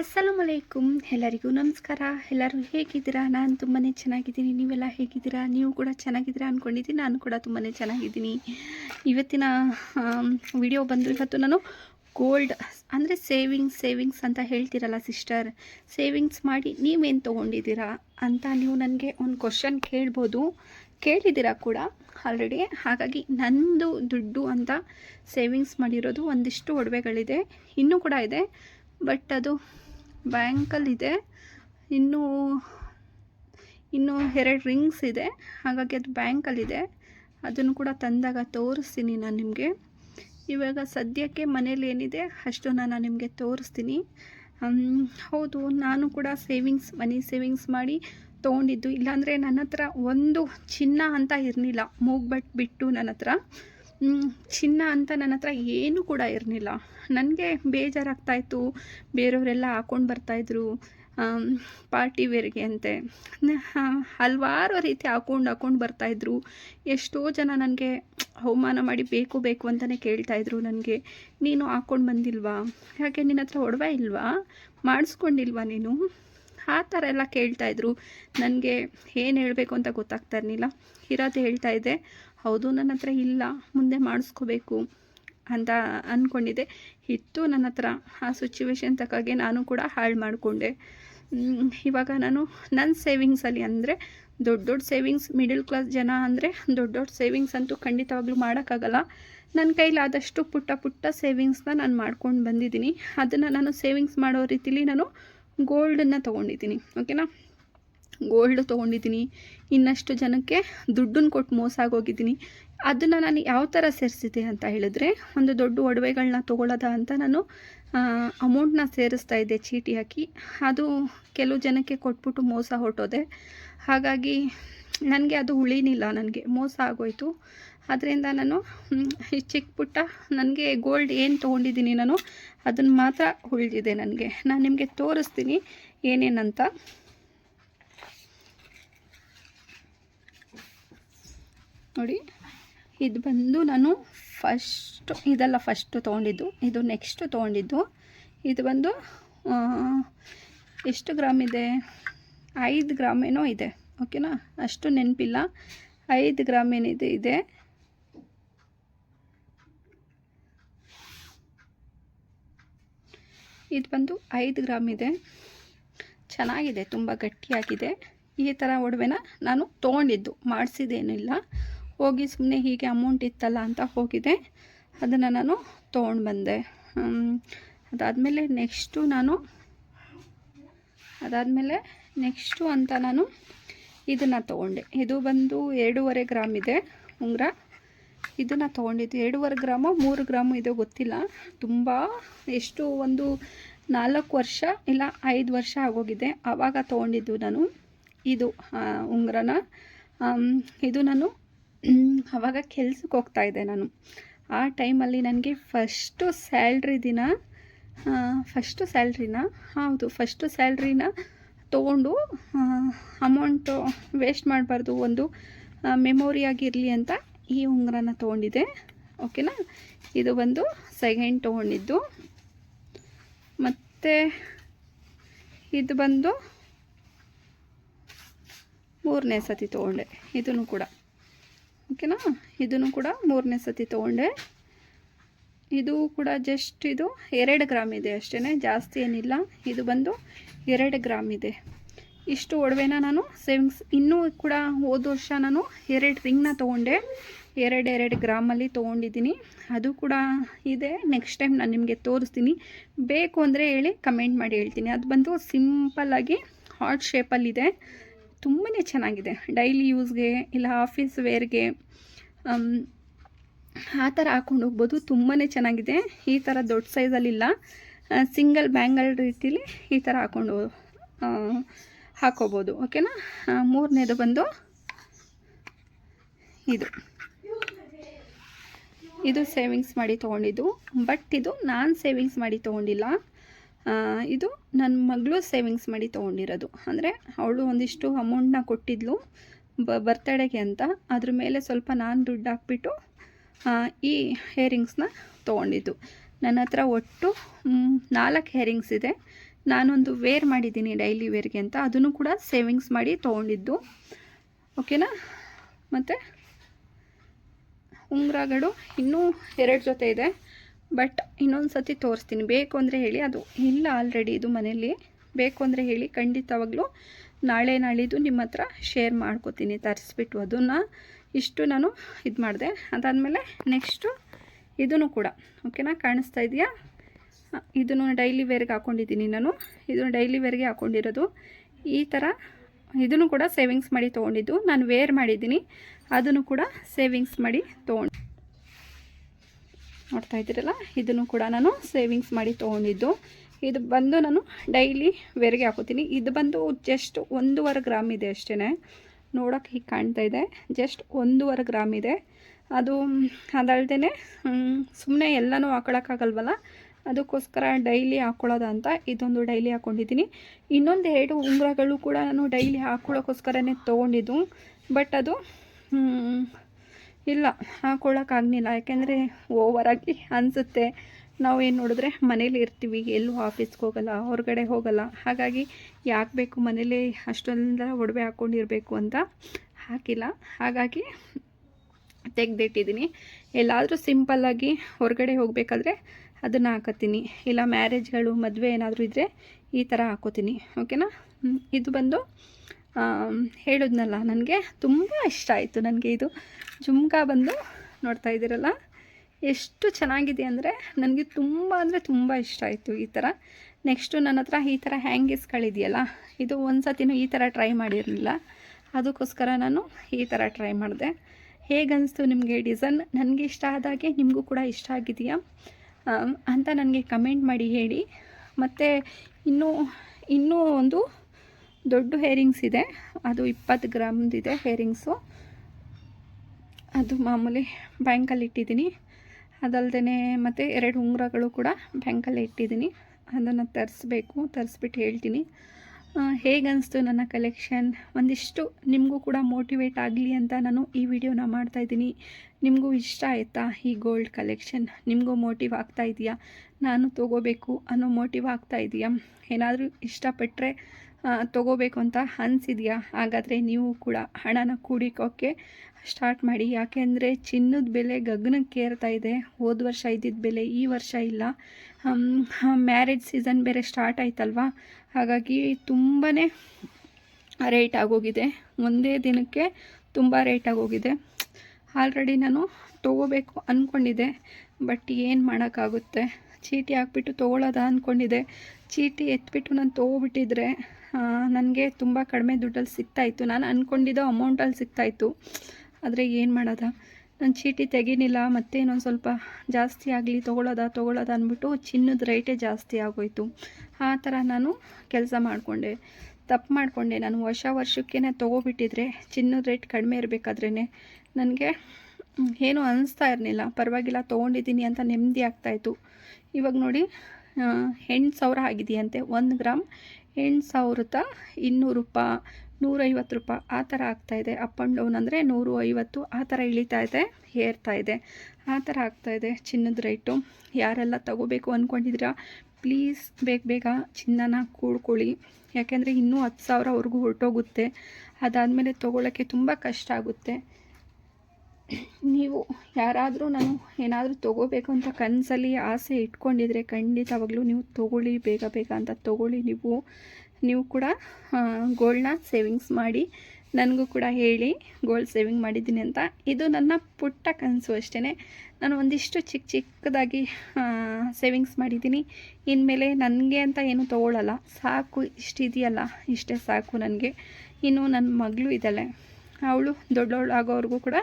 ಅಸ್ಸಲಾಮ್ ಅಲೈಕುಮ್ ಎಲ್ಲರಿಗೂ ನಮಸ್ಕಾರ. ಎಲ್ಲರೂ ಹೇಗಿದ್ದೀರಾ? ನಾನು ತುಂಬಾ ಚೆನ್ನಾಗಿದ್ದೀನಿ. ನೀವೆಲ್ಲ ಹೇಗಿದ್ದೀರಾ? ನೀವು ಕೂಡ ಚೆನ್ನಾಗಿದ್ದೀರಾ ಅಂದ್ಕೊಂಡಿದ್ದೀನಿ ನಾನು ಕೂಡ ತುಂಬಾ ಚೆನ್ನಾಗಿದ್ದೀನಿ. ಇವತ್ತಿನ ವಿಡಿಯೋ ಬಂದು ಇವತ್ತು ನಾನು ಗೋಲ್ಡ್ ಅಂದರೆ ಸೇವಿಂಗ್ಸ್ ಸೇವಿಂಗ್ಸ್ ಅಂತ ಹೇಳ್ತೀರಲ್ಲ ಸಿಸ್ಟರ್ ಸೇವಿಂಗ್ಸ್ ಮಾಡಿ ನೀವೇನು ತೊಗೊಂಡಿದ್ದೀರಾ ಅಂತ ನೀವು ನನಗೆ ಒಂದು ಕ್ವಶನ್ ಕೇಳ್ಬೋದು. ಕೇಳಿದ್ದೀರಾ ಕೂಡ? ಆಲ್ರೆಡಿ ಹಾಗಾಗಿ ನಂದು ದುಡ್ಡು ಅಂತ ಸೇವಿಂಗ್ಸ್ ಮಾಡಿರೋದು ಒಂದಿಷ್ಟು ಒಡವೆಗಳಿದೆ. ಇನ್ನೂ ಕೂಡ ಇದೆ. ಬಟ್ ಅದು ಬ್ಯಾಂಕಲ್ಲಿದೆ. ಇನ್ನೂ ಇನ್ನೂ ಎರಡು ರಿಂಗ್ಸ್ ಇದೆ. ಹಾಗಾಗಿ ಅದು ಬ್ಯಾಂಕಲ್ಲಿದೆ. ಅದನ್ನು ಕೂಡ ತಂದಾಗ ತೋರಿಸ್ತೀನಿ ನಾನು ನಿಮಗೆ. ಇವಾಗ ಸದ್ಯಕ್ಕೆ ಮನೇಲಿ ಏನಿದೆ ಅಷ್ಟು ನಾನು ನಿಮಗೆ ತೋರಿಸ್ತೀನಿ. ಹೌದು, ನಾನು ಕೂಡ ಸೇವಿಂಗ್ಸ್, ಮನಿ ಸೇವಿಂಗ್ಸ್ ಮಾಡಿ ತೊಗೊಂಡಿದ್ದು. ಇಲ್ಲಾಂದರೆ ನನ್ನ ಹತ್ರ ಒಂದು ಚಿನ್ನ ಅಂತ ಇರಲಿಲ್ಲ. ಮೂಗ್ಬಟ್ ಬಿಟ್ಟು ನನ್ನ ಹತ್ರ. ಚಿನ್ನ ಅಂತ ನನ್ನ ಹತ್ರ ಏನೂ ಕೂಡ ಇರಲಿಲ್ಲ. ನನಗೆ ಬೇಜಾರಾಗ್ತಾಯಿತ್ತು. ಬೇರೆಯವರೆಲ್ಲ ಹಾಕ್ಕೊಂಡು ಬರ್ತಾಯಿದ್ರು. ಪಾರ್ಟಿ ವೇರ್ಗೆ ಅಂತೆ. ಹಲವಾರು ರೀತಿ ಹಾಕೊಂಡು ಹಾಕೊಂಡು ಬರ್ತಾಯಿದ್ರು. ಎಷ್ಟೋ ಜನ ನನಗೆ ಅವಮಾನ ಮಾಡಿ ಬೇಕು ಬೇಕು ಅಂತಲೇ ಕೇಳ್ತಾಯಿದ್ರು ನನಗೆ. ನೀನು ಹಾಕ್ಕೊಂಡು ಬಂದಿಲ್ವಾ? ಯಾಕೆ ನಿನ್ನ ಹತ್ರ ಒಡವೆ ಇಲ್ವಾ? ಮಾಡಿಸ್ಕೊಂಡಿಲ್ವಾ ನೀನು? ಆ ಥರ ಎಲ್ಲ ಕೇಳ್ತಾಯಿದ್ರು. ನನಗೆ ಏನು ಹೇಳಬೇಕು ಅಂತ ಗೊತ್ತಾಗ್ತಾ ಇರಲಿಲ್ಲ. ಇರೋದು ಹೇಳ್ತಾಯಿದ್ದೆ ಹೌದು, ನನ್ನ ಹತ್ರ ಇಲ್ಲ, ಮುಂದೆ ಮಾಡಿಸ್ಕೋಬೇಕು ಅಂತ ಅಂದ್ಕೊಂಡಿದ್ದೆ ಇತ್ತು ನನ್ನ ಹತ್ರ ಆ ಸಿಚುವೇಶನ್ ತಕ್ಕಾಗೆ ನಾನು ಕೂಡ ಹಾಳು ಮಾಡಿಕೊಂಡೆ. ಇವಾಗ ನಾನು ನನ್ನ ಸೇವಿಂಗ್ಸಲ್ಲಿ ಅಂದರೆ ದೊಡ್ಡ ದೊಡ್ಡ ಸೇವಿಂಗ್ಸ್ ಮಿಡಲ್ ಕ್ಲಾಸ್ ಜನ ಅಂದರೆ ದೊಡ್ಡ ದೊಡ್ಡ ಸೇವಿಂಗ್ಸ್ ಅಂತೂ ಖಂಡಿತವಾಗ್ಲೂ ಮಾಡೋಕ್ಕಾಗಲ್ಲ. ನನ್ನ ಕೈಲಾದಷ್ಟು ಪುಟ್ಟ ಪುಟ್ಟ ಸೇವಿಂಗ್ಸ್ನ ನಾನು ಮಾಡ್ಕೊಂಡು ಬಂದಿದ್ದೀನಿ. ಅದನ್ನು ನಾನು ಸೇವಿಂಗ್ಸ್ ಮಾಡೋ ರೀತಿಲಿ ನಾನು ಗೋಲ್ಡನ್ನು ತೊಗೊಂಡಿದ್ದೀನಿ. ಓಕೆನಾ ಗೋಲ್ಡ್ ತೊಗೊಂಡಿದ್ದೀನಿ. ಇನ್ನಷ್ಟು ಜನಕ್ಕೆ ದುಡ್ಡನ್ನು ಕೊಟ್ಟು ಮೋಸ ಆಗೋಗಿದ್ದೀನಿ. ಅದನ್ನು ನಾನು ಯಾವ ಥರ ಸೇರಿಸಿದೆ ಅಂತ ಹೇಳಿದ್ರೆ, ಒಂದು ದೊಡ್ಡ ಒಡವೆಗಳನ್ನ ತೊಗೊಳ್ಳೋದ ಅಂತ ನಾನು ಅಮೌಂಟ್ನ ಸೇರಿಸ್ತಾ ಇದ್ದೆ ಚೀಟಿ ಹಾಕಿ. ಅದು ಕೆಲವು ಜನಕ್ಕೆ ಕೊಟ್ಬಿಟ್ಟು ಮೋಸ ಹೊರಟೋದೆ. ಹಾಗಾಗಿ ನನಗೆ ಅದು ಉಳಿನಿಲ್ಲ ನನಗೆ, ಮೋಸ ಆಗೋಯ್ತು. ಅದರಿಂದ ನಾನು ಈ ಚಿಕ್ಕ ಪುಟ್ಟ ನನಗೆ ಗೋಲ್ಡ್ ಏನು ತೊಗೊಂಡಿದ್ದೀನಿ ನಾನು, ಅದನ್ನು ಮಾತ್ರ ಉಳಿದಿದೆ ನನಗೆ. ನಾನು ನಿಮಗೆ ತೋರಿಸ್ತೀನಿ ಏನೇನಂತ. ನೋಡಿ, ಇದು ಬಂದು ನಾನು ಫಸ್ಟು ಇದೆಲ್ಲ ಫಸ್ಟು ತೊಗೊಂಡಿದ್ದು. ಇದು ನೆಕ್ಸ್ಟು ತೊಗೊಂಡಿದ್ದು. ಇದು ಬಂದು ಎಷ್ಟು ಗ್ರಾಮ್ ಇದೆ? ಐದು ಗ್ರಾಮ್ ಏನೋ ಇದೆ. ಓಕೆನಾ ಅಷ್ಟು ನೆನಪಿಲ್ಲ. ಐದು ಗ್ರಾಮ್ ಏನಿದೆ ಇದೆ. ಇದು ಬಂದು ಐದು ಗ್ರಾಮ್ ಇದೆ. ಚೆನ್ನಾಗಿದೆ, ತುಂಬ ಗಟ್ಟಿಯಾಗಿದೆ. ಈ ಥರ ಒಡವೆನ ನಾನು ತೊಗೊಂಡಿದ್ದು. ಮಾಡಿಸಿದೇನಿಲ್ಲ ಹೋಗಿ ಸುಮ್ಮನೆ ಹೀಗೆ ಅಮೌಂಟ್ ಇತ್ತಲ್ಲ ಅಂತ ಹೋಗಿದೆ. ಅದನ್ನು ನಾನು ತೊಗೊಂಡು ಬಂದೆ. ಅದಾದಮೇಲೆ ನೆಕ್ಸ್ಟು ನಾನು, ಅದಾದಮೇಲೆ ನೆಕ್ಸ್ಟು ಅಂತ ನಾನು ಇದನ್ನು ತೊಗೊಂಡೆ. ಇದು ಬಂದು ಎರಡೂವರೆ ಗ್ರಾಮ್ ಇದೆ ಉಂಗುರ. ಇದನ್ನು ತೊಗೊಂಡಿದ್ದು ಎರಡೂವರೆ ಗ್ರಾಮು ಮೂರು ಗ್ರಾಮು ಇದೆ ಗೊತ್ತಿಲ್ಲ. ತುಂಬ ಎಷ್ಟು ಒಂದು ನಾಲ್ಕು ವರ್ಷ ಇಲ್ಲ ಐದು ವರ್ಷ ಆಗೋಗಿದೆ. ಆವಾಗ ತೊಗೊಂಡಿದ್ದು ನಾನು ಇದು ಉಂಗುರನ. ಇದು ನಾನು ಆವಾಗ ಕೆಲ್ಸಕ್ಕೆ ಹೋಗ್ತಾ ಇದ್ದೆ ನಾನು. ಆ ಟೈಮಲ್ಲಿ ನನಗೆ ಫಸ್ಟು ಸ್ಯಾಲ್ರಿ ದಿನ ಫಸ್ಟು ಸ್ಯಾಲ್ರಿನ ಹೌದು ಫಸ್ಟು ಸ್ಯಾಲ್ರಿನ ತೊಗೊಂಡು ಅಮೌಂಟು ವೇಸ್ಟ್ ಮಾಡಬಾರ್ದು ಒಂದು ಮೆಮೊರಿಯಾಗಿರಲಿ ಅಂತ ಈ ಉಂಗುರನ ತೊಗೊಂಡಿದ್ದೆ. ಓಕೆನಾ ಇದು ಬಂದು ಸೆಕೆಂಡ್ ತೊಗೊಂಡಿದ್ದು. ಮತ್ತು ಇದು ಬಂದು ಮೂರನೇ ಸತಿ ತೊಗೊಂಡೆ. ಇದನ್ನು ಕೂಡ. ಓಕೆನಾ? ಇದನ್ನು ಕೂಡ ಮೂರನೇ ಸತಿ ತೊಗೊಂಡೆ. ಇದು ಕೂಡ ಜಸ್ಟ್ ಇದು ಎರಡು ಗ್ರಾಮ್ ಇದೆ ಅಷ್ಟೇ ಜಾಸ್ತಿ ಏನಿಲ್ಲ. ಇದು ಬಂದು ಎರಡು ಗ್ರಾಮ್ ಇದೆ. ಇಷ್ಟು ಒಡವೆನ ನಾನು ಸೇವಿಂಗ್ಸ್ ಇನ್ನೂ ಕೂಡ ಹೋದ ವರ್ಷ ನಾನು ಎರಡು ರಿಂಗ್ನ ತೊಗೊಂಡೆ. ಎರಡು ಎರಡು ಗ್ರಾಮಲ್ಲಿ ತೊಗೊಂಡಿದ್ದೀನಿ. ಅದು ಕೂಡ ಇದೆ. ನೆಕ್ಸ್ಟ್ ಟೈಮ್ ನಾನು ನಿಮಗೆ ತೋರಿಸ್ತೀನಿ. ಬೇಕು ಅಂದರೆ ಹೇಳಿ ಕಮೆಂಟ್ ಮಾಡಿ ಹೇಳ್ತೀನಿ. ಅದು ಬಂದು ಸಿಂಪಲ್ಲಾಗಿ ಹಾರ್ಟ್ ಶೇಪಲ್ಲಿದೆ ತುಂಬಾ ಚೆನ್ನಾಗಿದೆ. ಡೈಲಿ ಯೂಸ್ಗೆ ಇಲ್ಲ ಆಫೀಸ್ ವೇರ್ಗೆ ಆ ಥರ ಹಾಕ್ಕೊಂಡು ಹೋಗ್ಬೋದು. ತುಂಬಾ ಚೆನ್ನಾಗಿದೆ. ಈ ಥರ ದೊಡ್ಡ ಸೈಜಲ್ಲಿಲ್ಲ ಸಿಂಗಲ್ ಬ್ಯಾಂಗಲ್ ರೀತಿಲಿ ಈ ಥರ ಹಾಕ್ಕೊಂಡು ಹಾಕೋಬೋದು. ಓಕೆನಾ ಮೂರನೇದು ಬಂದು ಇದು. ಇದು ಸೇವಿಂಗ್ಸ್ ಮಾಡಿ ತೊಗೊಂಡಿದ್ದು. ಬಟ್ ಇದು ನಾನು ಸೇವಿಂಗ್ಸ್ ಮಾಡಿ ತೊಗೊಂಡಿಲ್ಲ. ಇದು ನನ್ನ ಮಗಳು ಸೇವಿಂಗ್ಸ್ ಮಾಡಿ ತೊಗೊಂಡಿರೋದು. ಅಂದರೆ ಅವಳು ಒಂದಿಷ್ಟು ಅಮೌಂಟ್ನ ಕೊಟ್ಟಿದ್ಲು, ಬ ಬರ್ತಡೆಗೆ ಅಂತ. ಅದ್ರ ಮೇಲೆ ಸ್ವಲ್ಪ ನಾನು ದುಡ್ಡು ಹಾಕ್ಬಿಟ್ಟು ಈ ಹೇರಿಂಗ್ಸ್ನ ತೊಗೊಂಡಿದ್ದು. ನನ್ನ ಹತ್ರ ಒಟ್ಟು ನಾಲ್ಕು ಹೇರಿಂಗ್ಸ್ ಇದೆ. ನಾನೊಂದು ವೇರ್ ಮಾಡಿದ್ದೀನಿ ಡೈಲಿ ವೇರ್ಗೆ ಅಂತ. ಅದನ್ನು ಕೂಡ ಸೇವಿಂಗ್ಸ್ ಮಾಡಿ ತೊಗೊಂಡಿದ್ದು. ಓಕೆನಾ ಮತ್ತು? ಉಂಗುರಗಳು ಇನ್ನೂ ಎರಡು ಜೊತೆ ಇದೆ. ಬಟ್ ಇನ್ನೊಂದು ಸತಿ ತೋರಿಸ್ತೀನಿ. ಬೇಕು ಅಂದರೆ ಹೇಳಿ, ಅದು ಇಲ್ಲ ಆಲ್ರೆಡಿ ಇದು ಮನೆಯಲ್ಲಿ. ಬೇಕು ಅಂದರೆ ಹೇಳಿ, ಖಂಡಿತವಾಗ್ಲೂ ನಾಳೆ ನಾಳಿದು ನಿಮ್ಮ ಹತ್ರ ಶೇರ್ ಮಾಡ್ಕೋತೀನಿ, ತರಿಸ್ಬಿಟ್ಟು ಅದನ್ನು. ಇಷ್ಟು ನಾನು ಇದು ಮಾಡಿದೆ. ಅದಾದಮೇಲೆ ನೆಕ್ಸ್ಟು ಇದನ್ನು ಕೂಡ ಓಕೆನಾ ಕಾಣಿಸ್ತಾ ಇದೆಯಾ? ಇದನ್ನು ಡೈಲಿ ವೇರ್ಗೆ ಹಾಕ್ಕೊಂಡಿದ್ದೀನಿ ನಾನು. ಇದನ್ನು ಡೈಲಿ ವೇರ್ಗೆ ಹಾಕ್ಕೊಂಡಿರೋದು ಈ ಥರ ಇದನ್ನು ಕೂಡ ಸೇವಿಂಗ್ಸ್ ಮಾಡಿ ತೊಗೊಂಡಿದ್ದು. ನಾನು ವೇರ್ ಮಾಡಿದ್ದೀನಿ. ಅದನ್ನು ಕೂಡ ಸೇವಿಂಗ್ಸ್ ಮಾಡಿ ತೊಗೊಂಡು ನೋಡ್ತಾ ಇದ್ದೀರಲ್ಲ, ಇದನ್ನು ಕೂಡ ನಾನು ಸೇವಿಂಗ್ಸ್ ಮಾಡಿ ತೊಗೊಂಡಿದ್ದು. ಇದು ಬಂದು ನಾನು ಡೈಲಿ ವೇರ್ಗೆ ಹಾಕೋತೀನಿ. ಇದು ಬಂದು ಜಸ್ಟ್ ಒಂದೂವರೆ ಗ್ರಾಮ್ ಇದೆ ಅಷ್ಟೇ ನೋಡೋಕೆ ಹೀಗೆ ಕಾಣ್ತಾ ಇದೆ. ಜಸ್ಟ್ ಒಂದೂವರೆ ಗ್ರಾಮ್ ಇದೆ. ಅದು ಅದಲ್ದೇ ಸುಮ್ಮನೆ ಎಲ್ಲನೂ ಹಾಕೊಳಕ್ಕಾಗಲ್ವಲ್ಲ? ಅದಕ್ಕೋಸ್ಕರ ಡೈಲಿ ಹಾಕ್ಕೊಳ್ಳೋದಂತ ಇದೊಂದು ಡೈಲಿ ಹಾಕ್ಕೊಂಡಿದ್ದೀನಿ ಇನ್ನೊಂದು ಎರಡು ಉಂಗುರಗಳು ಕೂಡ ನಾನು ಡೈಲಿ ಹಾಕ್ಕೊಳ್ಳೋಕ್ಕೋಸ್ಕರನೇ ತೊಗೊಂಡಿದ್ದು. ಬಟ್ ಅದು ಇಲ್ಲ ಹಾಕ್ಕೊಳ್ಳೋಕ್ಕಾಗಲಿಲ್ಲ ಯಾಕೆಂದರೆ ಓವರಾಗಿ ಅನಿಸುತ್ತೆ. ಏನು ನೋಡಿದ್ರೆ ಮನೇಲಿ ಇರ್ತೀವಿ, ಎಲ್ಲೂ ಆಫೀಸ್ಗೆ ಹೋಗಲ್ಲ, ಹೊರಗಡೆ ಹೋಗಲ್ಲ. ಹಾಗಾಗಿ ಯಾಕೆ ಬೇಕು ಮನೇಲಿ ಅಷ್ಟೊಂದೆಲ್ಲ ಒಡವೆ ಹಾಕ್ಕೊಂಡಿರಬೇಕು ಅಂತ ಹಾಕಿಲ್ಲ. ಹಾಗಾಗಿ ತೆಗೆದಿಟ್ಟಿದ್ದೀನಿ ಎಲ್ಲಾದರೂ ಸಿಂಪಲ್ಲಾಗಿ ಹೊರಗಡೆ ಹೋಗಬೇಕಾದ್ರೆ ಅದನ್ನು ಹಾಕೋತೀನಿ ಇಲ್ಲ, ಮ್ಯಾರೇಜ್ಗಳು ಮದುವೆ ಏನಾದರೂ ಇದ್ದರೆ ಈ ಥರ ಹಾಕೋತೀನಿ. ಓಕೆನಾ? ಇದು ಬಂದು ಹೇಳಿದ್ನಲ್ಲ, ನನಗೆ ತುಂಬ ಇಷ್ಟ ಆಯಿತು ನನಗೆ ಇದು. ಜುಮ್ಕಾ ಬಂದು ನೋಡ್ತಾ ಇದ್ದೀರಲ್ಲ, ಎಷ್ಟು ಚೆನ್ನಾಗಿದೆ ಅಂದರೆ ನನಗೆ ತುಂಬ ಅಂದರೆ ತುಂಬ ಇಷ್ಟ ಆಯಿತು ಈ ಥರ ನೆಕ್ಸ್ಟು ನನ್ನ ಹತ್ರ ಈ ಥರ ಹ್ಯಾಂಗೀಸ್ಗಳಿದೆಯಲ್ಲ ಇದು ಒಂದು ಸತಿನೂ ಈ ಥರ ಟ್ರೈ ಮಾಡಿರಲಿಲ್ಲ. ಅದಕ್ಕೋಸ್ಕರ ನಾನು ಈ ಥರ ಟ್ರೈ ಮಾಡಿದೆ. ಹೇಗನ್ನಿಸ್ತು ನಿಮಗೆ ಡಿಸೈನ್? ನನಗೆ ಇಷ್ಟ ಆದಾಗೆ ನಿಮಗೂ ಕೂಡ ಇಷ್ಟ ಆಗಿದೆಯಾ? ಅಂತ ನನಗೆ ಕಮೆಂಟ್ ಮಾಡಿ ಹೇಳಿ. ಮತ್ತು ಇನ್ನೂ ಇನ್ನೂ ಒಂದು ದೊಡ್ಡ ಹೇರಿಂಗ್ಸ್ ಇದೆ. ಅದು ಇಪ್ಪತ್ತು ಗ್ರಾಮ್ದಿದೆ ಹೇರಿಂಗ್ಸು. ಅದು ಮಾಮೂಲಿ ಬ್ಯಾಂಕಲ್ಲಿ ಇಟ್ಟಿದ್ದೀನಿ. ಅದಲ್ಲದೆ ಮತ್ತು ಎರಡು ಉಂಗುರಗಳು ಕೂಡ ಬ್ಯಾಂಕಲ್ಲಿ ಇಟ್ಟಿದ್ದೀನಿ. ಅದನ್ನು ತರಿಸ್ಬೇಕು, ತರಿಸ್ಬಿಟ್ಟು ಹೇಳ್ತೀನಿ. ಹೇಗೆ ಅನಿಸ್ತು ನನ್ನ ಕಲೆಕ್ಷನ್? ಒಂದಿಷ್ಟು ನಿಮಗೂ ಕೂಡ ಮೋಟಿವೇಟ್ ಆಗಲಿ ಅಂತ ನಾನು ಈ ವಿಡಿಯೋನ ಮಾಡ್ತಾಯಿದ್ದೀನಿ ನಿಮಗೂ ಇಷ್ಟ ಆಯಿತಾ ಈ ಗೋಲ್ಡ್ ಕಲೆಕ್ಷನ್? ನಿಮಗೂ ಮೋಟಿವ್ ಆಗ್ತಾ ಇದೆಯಾ? ನಾನು ತೊಗೋಬೇಕು ಅನ್ನೋ ಮೋಟಿವ್ ಆಗ್ತಾ ಇದೆಯಾ? ಏನಾದರೂ ಇಷ್ಟಪಟ್ಟರೆ ತೊಗೋಬೇಕು ಅಂತ ಅನಿಸಿದೆಯಾ? ಹಾಗಾದರೆ ನೀವು ಕೂಡ ಹಣನ ಕೂಡಿಕೋಕ್ಕೆ ಸ್ಟಾರ್ಟ್ ಮಾಡಿ. ಯಾಕೆಂದರೆ ಚಿನ್ನದ ಬೆಲೆ ಗಗನಕ್ಕೆ ಏರ್ತಾ ಇದೆ. ಹೋದ ವರ್ಷ ಇದ್ದಿದ್ದ ಬೆಲೆ ಈ ವರ್ಷ ಇಲ್ಲ. ಮ್ಯಾರೇಜ್ ಸೀಸನ್ ಬೇರೆ ಸ್ಟಾರ್ಟ್ ಆಯ್ತಲ್ವಾ? ಹಾಗಾಗಿ ತುಂಬಾ ರೇಟ್ ಆಗೋಗಿದೆ. ಒಂದೇ ದಿನಕ್ಕೆ ತುಂಬ ರೇಟ್ ಆಗೋಗಿದೆ. ಆಲ್ರೆಡಿ ನಾನು ತೊಗೋಬೇಕು ಅಂದ್ಕೊಂಡಿದ್ದೆ ಬಟ್ ಏನು ಮಾಡೋಕ್ಕಾಗುತ್ತೆ? ಚೀಟಿ ಹಾಕ್ಬಿಟ್ಟು ತೊಗೊಳ್ಳೋದ ಅಂದ್ಕೊಂಡಿದ್ದೆ ಚೀಟಿ ಎತ್ಬಿಟ್ಟು ನಾನು ತೊಗೊಬಿಟ್ಟಿದ್ರೆ ನನಗೆ ತುಂಬ ಕಡಿಮೆ ದುಡ್ಡಲ್ಲಿ ಸಿಗ್ತಾಯಿತ್ತು. ನಾನು ಅಂದ್ಕೊಂಡಿದ್ದೋ ಅಮೌಂಟಲ್ಲಿ ಸಿಗ್ತಾಯಿತ್ತು. ಆದರೆ ಏನು ಮಾಡೋದ? ನಾನು ಚೀಟಿ ತೆಗೀನಿಲ್ಲ, ಮತ್ತೆ ಇನ್ನೊಂದು ಸ್ವಲ್ಪ ಜಾಸ್ತಿ ಆಗಲಿ, ತೊಗೊಳೋದ ತೊಗೊಳೋದ ಅಂದ್ಬಿಟ್ಟು ಚಿನ್ನದ ರೇಟೇ ಜಾಸ್ತಿ ಆಗೋಯ್ತು. ಆ ಥರ ನಾನು ಕೆಲಸ ಮಾಡಿಕೊಂಡೆ. ತಪ್ಪು ಮಾಡಿಕೊಂಡೆ. ನಾನು ವರ್ಷ ವರ್ಷಕ್ಕೇ ತೊಗೊಬಿಟ್ಟಿದ್ರೆ, ಚಿನ್ನದ ರೇಟ್ ಕಡಿಮೆ ಇರಬೇಕಾದ್ರೇ ನನಗೆ ಏನೂ ಅನಿಸ್ತಾ ಇರಲಿಲ್ಲ. ಪರವಾಗಿಲ್ಲ, ತೊಗೊಂಡಿದ್ದೀನಿ ಅಂತ ನೆಮ್ಮದಿ ಆಗ್ತಾಯಿತ್ತು. ಇವಾಗ ನೋಡಿ ಎಂಟು ಸಾವಿರ ಆಗಿದೆಯಂತೆ. ಒಂದು ಗ್ರಾಮ್ ಎಂಟು ಸಾವಿರದ ಇನ್ನೂರು ರೂಪಾಯಿ ನೂರೈವತ್ತು ರೂಪಾಯಿ ಆ ಥರ ಆಗ್ತಾಯಿದೆ ಅಪ್ ಆ್ಯಂಡ್ ಡೌನ್ ಅಂದರೆ ನೂರು ಐವತ್ತು ಆ ಥರ ಇಳಿತಾ ಇದೆ, ಏರ್ತಾ ಇದೆ. ಆ ಥರ ಆಗ್ತಾಯಿದೆ ಚಿನ್ನದ ರೇಟು ಯಾರೆಲ್ಲ ತಗೋಬೇಕು ಅಂದ್ಕೊಂಡಿದ್ದೀರಾ ಪ್ಲೀಸ್ ಬೇಗ ಬೇಗ ಚಿನ್ನನ ಕೂಡ್ಕೊಳ್ಳಿ. ಯಾಕೆಂದರೆ ಇನ್ನೂ ಹತ್ತು ಸಾವಿರವರೆಗೂ ಹೊರಟೋಗುತ್ತೆ. ಅದಾದಮೇಲೆ ತೊಗೊಳ್ಳೋಕ್ಕೆ ತುಂಬ ಕಷ್ಟ ಆಗುತ್ತೆ. ನೀವು ಯಾರಾದರೂ ನಾನು ಏನಾದರೂ ತೊಗೋಬೇಕು ಅಂತ ಕನಸಲ್ಲಿ ಆಸೆ ಇಟ್ಕೊಂಡಿದ್ರೆ ಖಂಡಿತವಾಗ್ಲೂ ನೀವು ತೊಗೊಳ್ಳಿ, ಬೇಗ ಬೇಗ ಅಂತ ತೊಗೊಳ್ಳಿ. ನೀವು ನೀವು ಕೂಡ ಗೋಲ್ಡ್ನ ಸೇವಿಂಗ್ಸ್ ಮಾಡಿ, ನನಗೂ ಕೂಡ ಹೇಳಿ ಗೋಲ್ಡ್ ಸೇವಿಂಗ್ ಮಾಡಿದ್ದೀನಿ ಅಂತ. ಇದು ನನ್ನ ಪುಟ್ಟ ಕನಸು ಅಷ್ಟೇ ನಾನು ಒಂದಿಷ್ಟು ಚಿಕ್ಕ ಚಿಕ್ಕದಾಗಿ ಸೇವಿಂಗ್ಸ್ ಮಾಡಿದ್ದೀನಿ. ಇನ್ಮೇಲೆ ನನಗೆ ಅಂತ ಏನು ತೊಗೊಳ್ಳಲ್ಲ ಸಾಕು ಇಷ್ಟಿದೆಯಲ್ಲ ಇಷ್ಟೇ ಸಾಕು ನನಗೆ. ಇನ್ನು ನನ್ನ ಮಗಳು ಇದ್ದಾಳೆ. ಅವಳು ದೊಡ್ಡವಳು ಆಗೋವರೆಗೂ ಕೂಡ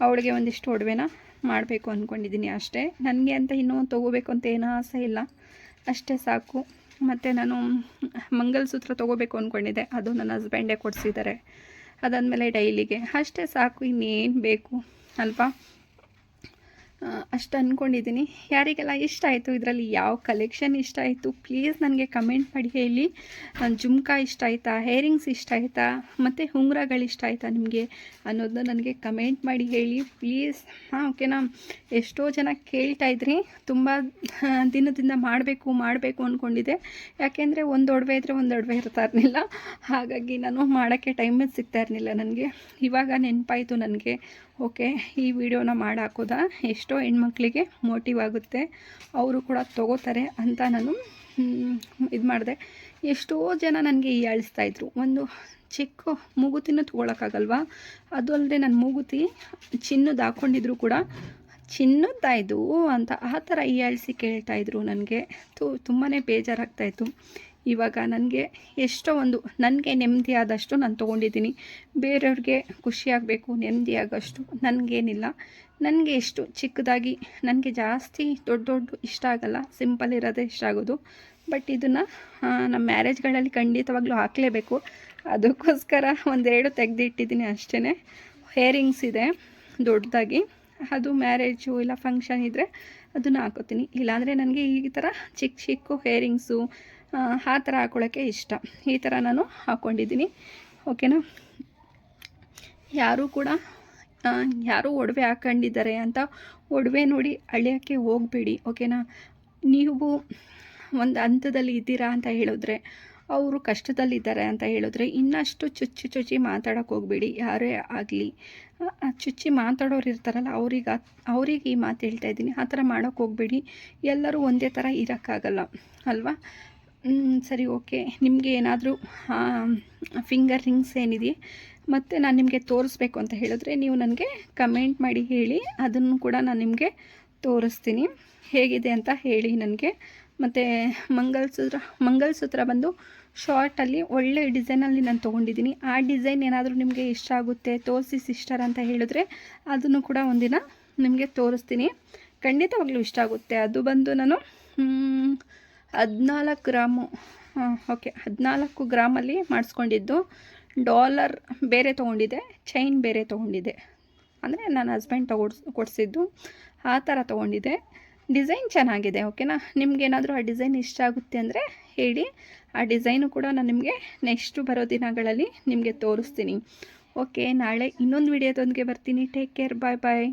ಅವಳಿಗೆ ಒಂದಿಷ್ಟು ಒಡವೆನ ಮಾಡಬೇಕು ಅಂದ್ಕೊಂಡಿದ್ದೀನಿ ಅಷ್ಟೇ. ನನಗೆ ಅಂತ ಇನ್ನೂ ತೊಗೋಬೇಕು ಅಂತ ಏನೂ ಆಸೆ ಇಲ್ಲ. ಅಷ್ಟೇ ಸಾಕು. ಮತ್ತು ನಾನು ಮಂಗಲಸೂತ್ರ ತೊಗೋಬೇಕು ಅಂದ್ಕೊಂಡಿದ್ದೆ ಅದು ನನ್ನ ಹಸ್ಬೆಂಡೇ ಕೊಡಿಸಿದ್ದಾರೆ. ಅದಾದಮೇಲೆ ಡೈಲಿಗೆ. ಅಷ್ಟೇ ಸಾಕು, ಇನ್ನೇನು ಬೇಕು. ಅಲ್ವಾ? ಅಷ್ಟು ಅಂದ್ಕೊಂಡಿದ್ದೀನಿ ಯಾರಿಗೆಲ್ಲ ಇಷ್ಟ ಆಯಿತು? ಇದರಲ್ಲಿ ಯಾವ ಕಲೆಕ್ಷನ್ ಇಷ್ಟ ಆಯಿತು? ಪ್ಲೀಸ್ ನನಗೆ ಕಮೆಂಟ್ ಮಾಡಿ ಹೇಳಿ. ಜುಮ್ಕಾ ಇಷ್ಟ ಆಯಿತಾ? ಹೇರಿಂಗ್ಸ್ ಇಷ್ಟ ಆಯಿತಾ? ಮತ್ತು ಉಂಗುರಗಳು ಇಷ್ಟ ಆಯಿತಾ ನಿಮಗೆ? ಅನ್ನೋದನ್ನ ನನಗೆ ಕಮೆಂಟ್ ಮಾಡಿ ಹೇಳಿ. ಪ್ಲೀಸ್ ಹಾಂ ಓಕೆನಾ ಎಷ್ಟೋ ಜನ ಕೇಳ್ತಾ ಇದ್ರಿ. ತುಂಬ ದಿನದಿಂದ ಮಾಡಬೇಕು ಮಾಡಬೇಕು ಅಂದ್ಕೊಂಡಿದ್ದೆ ಯಾಕೆಂದರೆ ಒಂದು ಒಡವೆ ಇದ್ದರೆ ಒಂದು ಒಡವೆ ಇರ್ತಾ ಇರಲಿಲ್ಲ. ಹಾಗಾಗಿ ನಾನು ಮಾಡೋಕ್ಕೆ ಟೈಮೇ ಸಿಗ್ತಾ ಇರಲಿಲ್ಲ ನನಗೆ. ಇವಾಗ ನೆನಪಾಯಿತು ನನಗೆ. ಓಕೆ, ಈ ವಿಡಿಯೋನ ಮಾಡಿ ಹಾಕೋದಾ ಎಷ್ಟೋ ಹೆಣ್ಮಕ್ಳಿಗೆ ಮೋಟಿವ್ ಆಗುತ್ತೆ, ಅವರು ಕೂಡ ತೊಗೋತಾರೆ ಅಂತ ನಾನು ಇದು ಮಾಡಿದೆ. ಎಷ್ಟೋ ಜನ ನನಗೆ ಇದ್ರು. ಒಂದು ಚಿಕ್ಕ ಮೂಗುತಿನೂ ತೊಗೊಳಕ್ಕಾಗಲ್ವಾ? ಅದು ಅಲ್ಲದೆ ನನ್ನ ಮೂಗುತಿ ಚಿನ್ನದ ಹಾಕ್ಕೊಂಡಿದ್ರು ಕೂಡ ಚಿನ್ನದ್ದಾಯ್ದು ಅಂತ ಆ ಥರ ಹೀಯಾಳಿಸಿ ಕೇಳ್ತಾಯಿದ್ರು ನನಗೆ. ತು ತುಂಬಾ ಬೇಜಾರಾಗ್ತಾಯಿತ್ತು. ಇವಾಗ ನನಗೆ ಎಷ್ಟೋ ಒಂದು, ನನಗೆ ನೆಮ್ಮದಿ ಆದಷ್ಟು ನಾನು ತೊಗೊಂಡಿದ್ದೀನಿ. ಬೇರೆಯವ್ರಿಗೆ ಖುಷಿಯಾಗಬೇಕು ನೆಮ್ಮದಿ ಆಗೋಷ್ಟು ನನಗೇನಿಲ್ಲ. ನನಗೆ ಎಷ್ಟು ಚಿಕ್ಕದಾಗಿ, ನನಗೆ ಜಾಸ್ತಿ ದೊಡ್ಡ ದೊಡ್ಡ ಇಷ್ಟ ಆಗಲ್ಲ, ಸಿಂಪಲ್ ಇರೋದೇ ಇಷ್ಟ ಆಗೋದು. ಬಟ್ ಇದನ್ನು ನಮ್ಮ ಮ್ಯಾರೇಜ್ಗಳಲ್ಲಿ ಖಂಡಿತವಾಗ್ಲೂ ಹಾಕಲೇಬೇಕು. ಅದಕ್ಕೋಸ್ಕರ ಒಂದೆರಡು ತೆಗೆದಿಟ್ಟಿದ್ದೀನಿ ಅಷ್ಟೇ ಹೇರಿಂಗ್ಸ್ ಇದೆ, ದೊಡ್ಡದಾಗಿ. ಅದು ಮ್ಯಾರೇಜು ಇಲ್ಲ ಫಂಕ್ಷನ್ ಇದ್ದರೆ ಅದನ್ನು ಹಾಕೋತೀನಿ. ಇಲ್ಲಾಂದರೆ ನನಗೆ ಈ ಥರ ಚಿಕ್ಕ ಚಿಕ್ಕ ಹೇರಿಂಗ್ಸು ಆ ಥರ ಹಾಕ್ಕೊಳ್ಳೋಕ್ಕೆ ಇಷ್ಟ. ಈ ಥರ ನಾನು ಹಾಕ್ಕೊಂಡಿದ್ದೀನಿ ಓಕೆನಾ ಯಾರೂ ಕೂಡ ಯಾರೂ ಒಡವೆ ಹಾಕ್ಕೊಂಡಿದ್ದಾರೆ ಅಂತ ಒಡವೆ ನೋಡಿ ಅಳಿಯೋಕ್ಕೆ ಹೋಗಬೇಡಿ. ಓಕೆನಾ ನೀವು ಒಂದು ಹಂತದಲ್ಲಿ ಇದ್ದೀರಾ ಅಂತ ಹೇಳಿದ್ರೆ ಅವರು ಕಷ್ಟದಲ್ಲಿದ್ದಾರೆ ಅಂತ ಹೇಳಿದ್ರೆ ಇನ್ನಷ್ಟು ಚುಚ್ಚಿ ಚುಚ್ಚಿ ಮಾತಾಡೋಕೆ ಹೋಗಬೇಡಿ, ಯಾರೇ ಆಗಲಿ. ಚುಚ್ಚಿ ಮಾತಾಡೋರು ಇರ್ತಾರಲ್ಲ, ಅವ್ರಿಗೆ ಅವ್ರಿಗೆ ಈ ಮಾತು ಹೇಳ್ತಾ ಇದ್ದೀನಿ. ಆ ಥರ ಮಾಡೋಕ್ಕೆ ಹೋಗಬೇಡಿ. ಎಲ್ಲರೂ ಒಂದೇ ಥರ ಇರೋಕ್ಕಾಗಲ್ಲ, ಅಲ್ವಾ? ಸರಿ, ಓಕೆ. ನಿಮಗೆ ಏನಾದರೂ ಫಿಂಗರ್ ರಿಂಗ್ಸ್ ಏನಿದೆ ಮತ್ತು ನಾನು ನಿಮಗೆ ತೋರಿಸ್ಬೇಕು ಅಂತ ಹೇಳಿದ್ರೆ ನೀವು ನನಗೆ ಕಮೆಂಟ್ ಮಾಡಿ ಹೇಳಿ, ಅದನ್ನು ಕೂಡ ನಾನು ನಿಮಗೆ ತೋರಿಸ್ತೀನಿ. ಹೇಗಿದೆ ಅಂತ ಹೇಳಿ ನನಗೆ. ಮತ್ತು ಮಂಗಲ್ಸೂತ್ರ ಮಂಗಲ್ಸೂತ್ರ ಬಂದು ಶಾರ್ಟಲ್ಲಿ ಒಳ್ಳೆ ಡಿಸೈನಲ್ಲಿ ನಾನು ತೊಗೊಂಡಿದ್ದೀನಿ. ಆ ಡಿಸೈನ್ ಏನಾದರೂ ನಿಮಗೆ ಇಷ್ಟ ಆಗುತ್ತೆ, ತೋರಿಸಿ ಸಿಸ್ಟರ್ ಅಂತ ಹೇಳಿದ್ರೆ ಅದನ್ನು ಕೂಡ ಒಂದಿನ ನಿಮಗೆ ತೋರಿಸ್ತೀನಿ. ಖಂಡಿತವಾಗ್ಲೂ ಇಷ್ಟ ಆಗುತ್ತೆ. ಅದು ಬಂದು ನಾನು ಹದಿನಾಲ್ಕು ಗ್ರಾಮು ಓಕೆ, ಹದಿನಾಲ್ಕು ಗ್ರಾಮಲ್ಲಿ ಮಾಡಿಸ್ಕೊಂಡಿದ್ದು. ಡಾಲರ್ ಬೇರೆ ತೊಗೊಂಡಿದ್ದೆ, ಚೈನ್ ಬೇರೆ ತೊಗೊಂಡಿದ್ದೆ. ಅಂದರೆ ನನ್ನ ಹಸ್ಬೆಂಡ್ ತಗೊಡ್ಸ್, ಕೊಡಿಸಿದ್ದು. ಆ ಥರ ತೊಗೊಂಡಿದ್ದೆ. ಡಿಸೈನ್ ಚೆನ್ನಾಗಿದೆ, ಓಕೆನಾ? ನಿಮಗೇನಾದರೂ ಆ ಡಿಸೈನ್ ಇಷ್ಟ ಆಗುತ್ತೆ ಅಂದರೆ ಹೇಳಿ. ಆ ಡಿಸೈನು ಕೂಡ ನಾನು ನಿಮಗೆ ನೆಕ್ಸ್ಟು ಬರೋ ದಿನಗಳಲ್ಲಿ ನಿಮಗೆ ತೋರಿಸ್ತೀನಿ. ಓಕೆ, ನಾಳೆ ಇನ್ನೊಂದು ವಿಡಿಯೋದೊಂದಿಗೆ ಬರ್ತೀನಿ. ಟೇಕ್ ಕೇರ್ ಬಾಯ್ ಬಾಯ್